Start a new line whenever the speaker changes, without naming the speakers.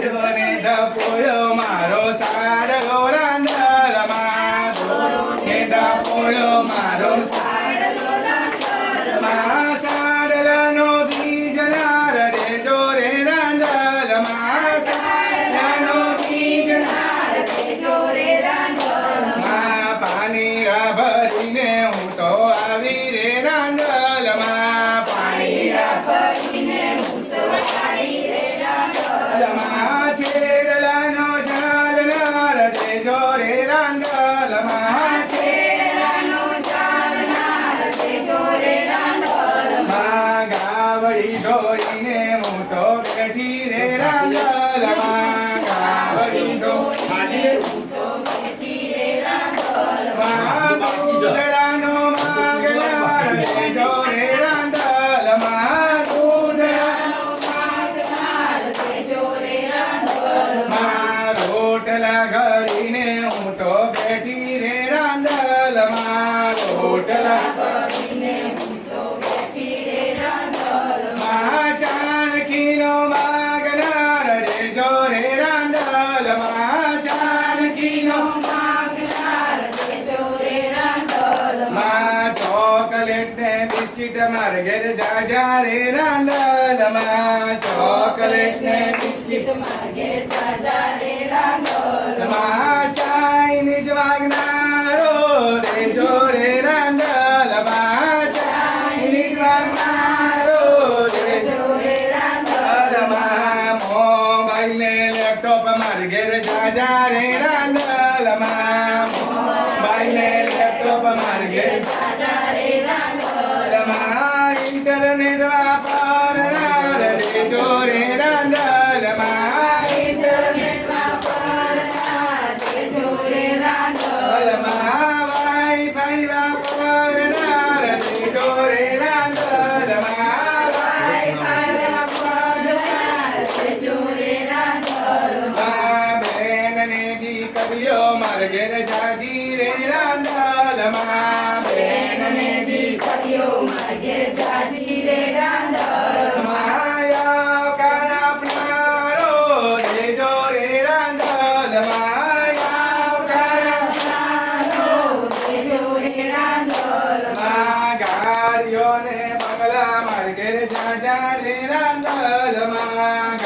Sí, ગાવડી ઢોળીને હું તો બેઠી રે રાંધલમાં ગાવડી ઢોળીને દૂધડાનો માગનાર દેજો રે રાંધલમાં દૂધડાનો માં રોટલા ઘડીને હું તો બેઠી રે રાંધલમાં રોટલા રાંધલમાં ચાણકીનો માં ચોકલેટ ને બિસ્કિટ માર ઘેર જાજા રે રાંધલમાં ચોકલેટ ને બિસ્કિટ માં Chinese માગનારો stop a man, get a jaja in a la રાંધલમાં બેન ને દીકરીઓ માયા કાના પ્યારો દેજો રે રાંધલમાં યા કાના માં ગાડીઓને બંગલા માર ઘેર જાજા રે રાંધલમાં ગાડીઓને